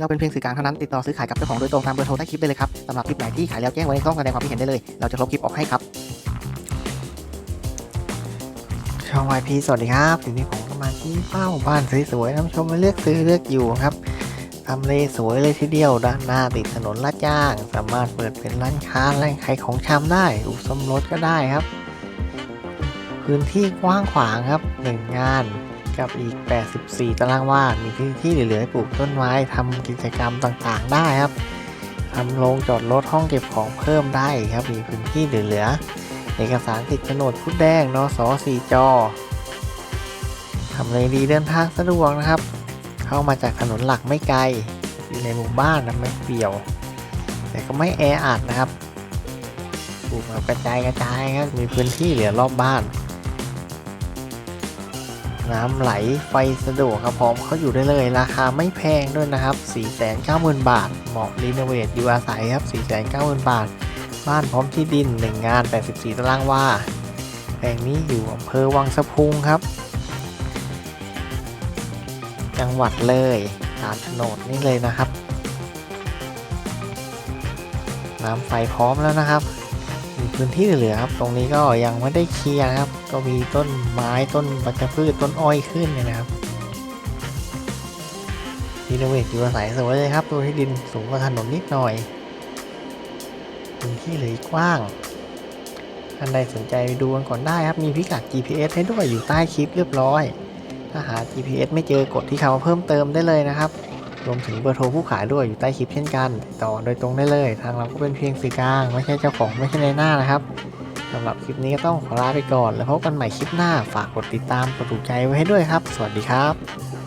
เราเป็นเพียงสื่อกลางเท่านั้นติดต่อซื้อขายกับเจ้าของโดยตรงตามเบอร์โทรใต้คลิปได้เลยครับสำหรับคลิปไหนที่ขายแล้วแจ้งไว้ในช่องแสดงความคิดเห็นได้เลย เราจะลบคลิปออกให้ครับ ช่อง YP สวัสดีครับทีนี้ผมก็มาที่เป้าบ้านสวยๆน้ำชมมาเลือกซื้อเลือกอยู่ครับทำเลสวยเลยทีเดียวด้านหน้าติดถนนลาดย่าง สามารถเปิดเป็นร้านค้าร้านขายของชำได้อู่ซ่อมรถก็ได้ครับ พื้นที่กว้างขวางครับหนึ่งงาน กับอีก 84 ตารางวามีพื้นที่เหลือๆให้ปลูกต้นไม้ทำกิจกรรมต่างๆ ได้ครับทำโรงจอดรถห้องเก็บของเพิ่มได้ครับ มีพื้นที่เหลือๆเอกสารติดโฉนดพุดแดงนสสี่จอทำเลดีเดินทางสะดวกนะครับ เข้ามาจากถนนหลักไม่ไกลอยู่ในหมู่บ้านนะไม่เปี่ยว แต่ก็ไม่แออัดนะครับปลูกแบบกระจายกระจายครับมีพื้นที่เหลือรอบบ้าน น้ำไหลไฟสะดวกครับพร้อมเขาอยู่ได้เลย ราคาไม่แพงด้วยนะครับ 490,000 บาท เหมาะรีโนเวทอยู่อาศัยครับ 490,000 บาท บ้านพร้อมที่ดิน 1 งาน 84 ตารางวาแปลงนี้อยู่อำเภอวังสะพุงครับ จังหวัดเลยตามโฉนดนี่เลยนะครับ น้ำไฟพร้อมแล้วนะครับ พื้นที่เหลือครับตรงนี้ก็ยังไม่ได้เคลียร์ครับ ก็มีต้นไม้ต้นปัจพืชต้นอ้อยขึ้นเนี่ยนะครับรีโนเวทอยู่อาศัยสวยเลยครับตัวที่ดินสูงกว่าถนนนิดหน่อยพื้นที่เหลืออีกกว้างท่านใดสนใจไปดูกันก่อนได้ครับ มีพิกัด GPS ให้ด้วยอยู่ใต้คลิปเรียบร้อย ถ้าหา GPS ไม่เจอกดที่คำว่าเพิ่มเติมได้เลยนะครับ รวมถึงเบอร์โทรผู้ขายด้วยอยู่ใต้คลิปเช่นกันติดต่อโดยตรงได้เลย ทางเราก็เป็นเพียงสื่อกลางไม่ใช่เจ้าของไม่ใช่ในหน้านะครับสำหรับคลิปนี้ก็ต้องขอลาไปก่อน แล้วพบกันใหม่คลิปหน้าฝากกดติดตามกดถูกใจไว้ให้ด้วยครับ สวัสดีครับ